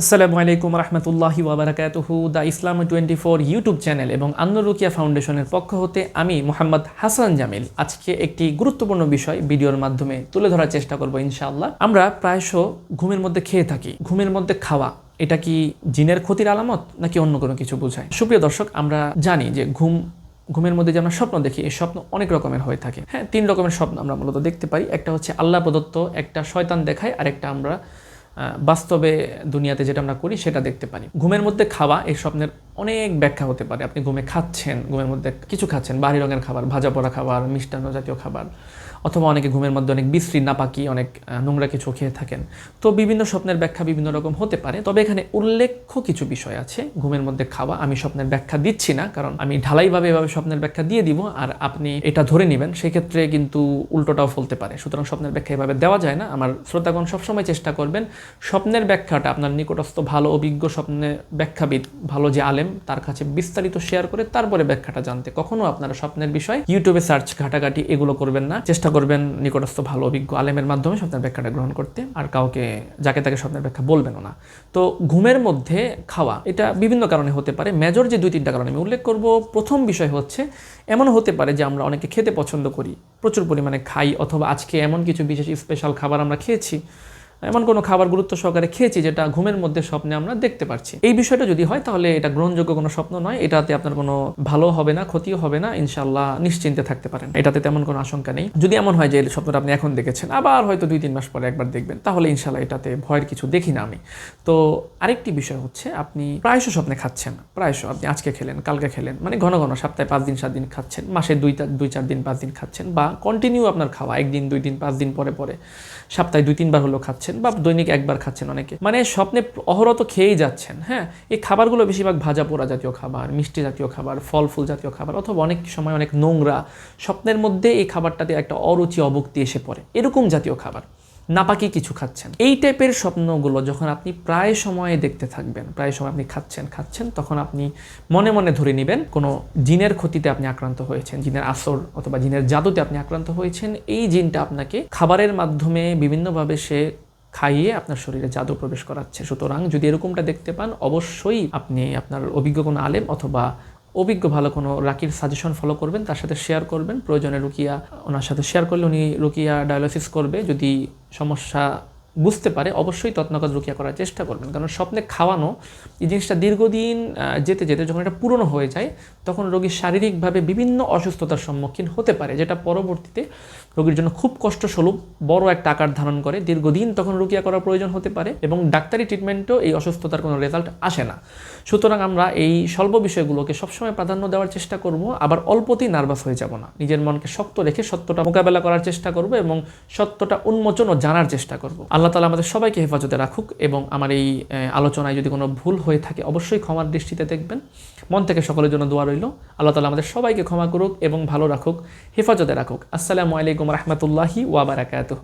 আসসালামু আলাইকুম রহমতুল্লাহি ওবরাকাতুহু the Islam twenty four YouTube channel এবং আন্নুর রুকিয়া ফাউন্ডেশনের পক্ষ হতে আমি মোহাম্মদ হাসান জামিল আজকে একটি গুরুত্বপূর্ণ বিষয় ভিডিওর মাধ্যমে তুলে ধরার চেষ্টা করব ইনশাআল্লাহ। আমরা প্রায়শ ঘুমের মধ্যে খেয়ে থাকি। ঘুমের মধ্যে খাওয়া, এটা কি জিনের ক্ষতির আলামত নাকি অন্য কোনো কিছু বোঝায়? সুপ্রিয় দর্শক, আমরা জানি যে ঘুম, ঘুমের মধ্যে যে আমরা স্বপ্ন দেখি, এই স্বপ্ন অনেক রকমের হয়ে থাকে। হ্যাঁ তিন রকমের স্বপ্ন আমরা মূলত দেখতে পারি একটা হচ্ছে আল্লাহ প্রদত্ত, একটা শয়তান দেখায় আর একটা আমরা বাস্তবে দুনিয়াতে যেটা আমরা করি সেটা দেখতে পারি। ঘুমের মধ্যে খাওয়া এই স্বপ্নের অনেক ব্যাখ্যা হতে পারে। আপনি ঘুমে খাচ্ছেন, ঘুমের মধ্যে কিছু খাচ্ছেন বাড়ি রঙের খাবার, ভাজা পড়া খাবার, মিষ্টান্ন জাতীয় খাবার, অথবা অনেকে ঘুমের মধ্যে অনেক বিশ্রী, নাপাকি, অনেক নোংরা কিছু খেয়ে থাকেন। তো বিভিন্ন স্বপ্নের ব্যাখ্যা বিভিন্ন রকম হতে পারে, তবে এখানে উল্লেখ্য কিছু বিষয় আছে। ঘুমের মধ্যে খাওয়া আমি স্বপ্নের ব্যাখ্যা দিচ্ছি না, কারণ আমি ঢালাইভাবে এভাবে স্বপ্নের ব্যাখ্যা দিয়ে দিব, আর আপনি এটা ধরে নেবেন, সেক্ষেত্রে কিন্তু উল্টোটাও ফলতে পারে। সুতরাং স্বপ্নের ব্যাখ্যা এভাবে দেওয়া যায় না। আমার শ্রোতাগণ সবসময় চেষ্টা করবেন, স্বপ্নের ব্যাখ্যাটা আপনার নিকটস্থ ভালো, অভিজ্ঞ স্বপ্নে ব্যাখ্যাবিদ, ভালো যে আলেম তার কাছে বিস্তারিত শেয়ার করে তারপরে ব্যাখ্যাটা জানতে। কখনো আপনারা স্বপ্নের বিষয় ইউটিউবে সার্চ ঘাটাঘাটি এগুলো করবেন না। চেষ্টা করবেন নিকটস্থ ভালো অভিজ্ঞ আলেমের মাধ্যমে স্বপ্নের ব্যাখ্যাটা গ্রহণ করতে, আর কাউকে, যাকে তাকে স্বপ্নের ব্যাখ্যা বলবেনও না। তো ঘুমের মধ্যে খাওয়া, এটা বিভিন্ন কারণে হতে পারে। মেজর যে দুই, তিনটা কারণে আমি উল্লেখ করব। প্রথম বিষয় হচ্ছে এমন হতে পারে যে আমরা অনেকে খেতে পছন্দ করি। প্রচুর পরিমাণে খাই, অথবা আজকে এমন কিছু বিশেষ স্পেশাল খাবার আমরা খেয়েছি। এমন কোনো খাবার গুরুত্ব সহকারে খেয়েছি যেটা ঘুমের মধ্যে স্বপ্নে আমরা দেখতে পাচ্ছি এই বিষয়টা যদি হয় তাহলে এটা গ্রহণযোগ্য কোনো স্বপ্ন নয়। এটাতে আপনার কোনো ভালো হবে না, ক্ষতিও হবে না ইনশাল্লাহ নিশ্চিন্তে থাকতে পারেন। এটাতে তেমন কোনো আশঙ্কা নেই। যদি এমন হয় যে স্বপ্নটা আপনি এখন দেখেছেন, আবার হয়তো দুই তিন মাস পরে একবার দেখবেন, তাহলে ইনশাল্লাহ এটাতে ভয়ের কিছু দেখি না আমি। তো আরেকটি বিষয় হচ্ছে, আপনি প্রায়শ স্বপ্নে খাচ্ছেন, প্রায়শ আপনি আজকে খেলেন, কালকে খেলেন মানে ঘন ঘন সপ্তাহে পাঁচ দিন, সাত দিন খাচ্ছেন, মাসে দুই দুই চার দিন, পাঁচ দিন খাচ্ছেন, বা কন্টিনিউ আপনার খাওয়া, একদিন, দুই দিন, পাঁচ দিন পরে পরে সপ্তাহে দুই তিনবার হলেও খাচ্ছেন বা দৈনিক একবার খাচ্ছেন অনেকে। মানে স্বপ্নে অহরত খেয়েই যাচ্ছেন হ্যাঁ? এই খাবারগুলো বেশিরভাগ ভাজা পোড়া জাতীয় খাবার, মিষ্টি জাতীয় খাবার ফল ফুল জাতীয় খাবার অথবা অনেক সময় অনেক নোংরা স্বপ্নের মধ্যে এই খাবারটাতে একটা অরুচি, অবক্তি এসে পড়ে। এরকম জাতীয় খাবার। নাপাকি কিছু খাচ্ছেন। এই টাইপের স্বপ্নগুলো যখন আপনি প্রায় সময়ে দেখতে থাকবেন, প্রায় সময় আপনি খাচ্ছেন খাচ্ছেন, তখন আপনি মনে মনে ধরে নেবেন কোনো জিনের ক্ষতিতে আপনি আক্রান্ত হয়েছেন, জিনের আসর অথবা জিনের জাদুতে আপনি আক্রান্ত হয়েছেন, এই জিনটা আপনাকে খাবারের মাধ্যমে বিভিন্নভাবে সে খাইয়ে আপনার শরীরে জাদু প্রবেশ করাচ্ছে। সুতরাং যদি এরকমটা দেখতে পান, অবশ্যই আপনি আপনার অভিজ্ঞ কোনো আলেম অথবা অভিজ্ঞ ভালো কোনো রাকির সাজেশন ফলো করবেন, তার সাথে শেয়ার করবেন। প্রয়োজনে রুকিয়া, ওনার সাথে শেয়ার করলে উনি রুকিয়া ডায়ালিসিস করবে। যদি সমস্যা বুঝতে পারে, অবশ্যই তৎনগত রুকিয়া করার চেষ্টা করবেন। কারণ স্বপ্নে খাওয়ানো, এই জিনিসটা দীর্ঘদিন যেতে যেতে যখন এটা পুরনো হয়ে যায়, তখন রোগী শারীরিকভাবে বিভিন্ন অসুস্থতার সম্মুখীন হতে পারে, যেটা পরবর্তীতে রোগীর জন্য খুব কষ্টস্বরূপ বড় একটা আকার ধারণ করে। দীর্ঘদিন তখন রুকিয়া করার প্রয়োজন হতে পারে এবং ডাক্তারি ট্রিটমেন্টও এই অসুস্থতার কোনো রেজাল্ট আসে না। সুতরাং আমরা এই স্বল্প বিষয়গুলোকে সবসময় প্রাধান্য দেওয়ার চেষ্টা করব, আবার অল্পতেই নার্ভাস হয়ে যাব না। নিজের মনকে শক্ত রেখে সত্যটা মোকাবেলা করার চেষ্টা করব এবং সত্যটা উন্মোচন ও জানার চেষ্টা করব। আল্লাহ তালা আমাদের সবাইকে হেফাজতে রাখুক এবং আমার এই আলোচনায় যদি কোনো ভুল হয়ে থাকে অবশ্যই ক্ষমার দৃষ্টিতে দেখবেন। মন থেকে সকলের জন্য দোয়া রইল। আল্লাহ তালা আমাদের সবাইকে ক্ষমা করুক এবং ভালো রাখুক, হেফাজতে রাখুক। আসসালামু আলাইকুম রহমতুল্লাহি ওয়াবারাকাতুহ